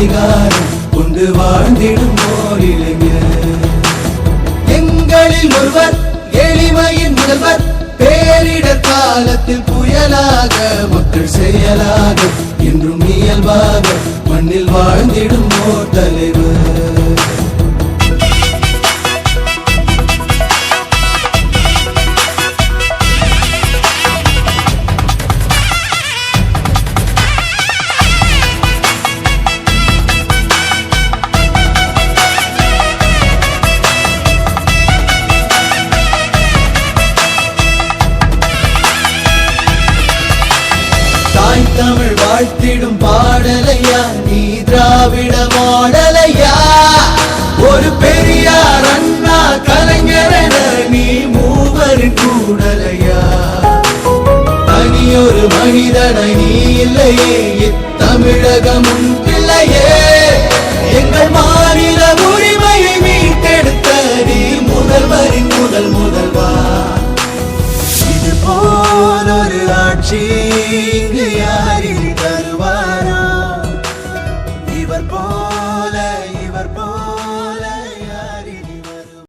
அதிகாரம் கொண்டு வாழ்ந்திடும் ஓர் இளைஞர். எங்களில் ஒருவர் எளிமையின் முதல்வர் பேரிடர் காலத்தில் புயலாக மக்கள் செயலாக என்றும் இயல்பாக மண்ணில் வாழ்ந்திடும் ஓர் தலைவர். தாய் தமிழ் வாழ்த்திடும் பாடலையா? நீ திராவிட மாடலையா? ஒரு பெரியார் அண்ணா கலைஞரென நீ மூவர் கூடலையா? தனியொரு மனிதனை நீ இல்லையே இத்தமிழகம் பிள்ளையே எங்கள் மாநில உரிமையை மீட்டெடுத்த நீ முதல்வரின் முதல் முதல்வா. இது போல் ஒரு ஆட்சி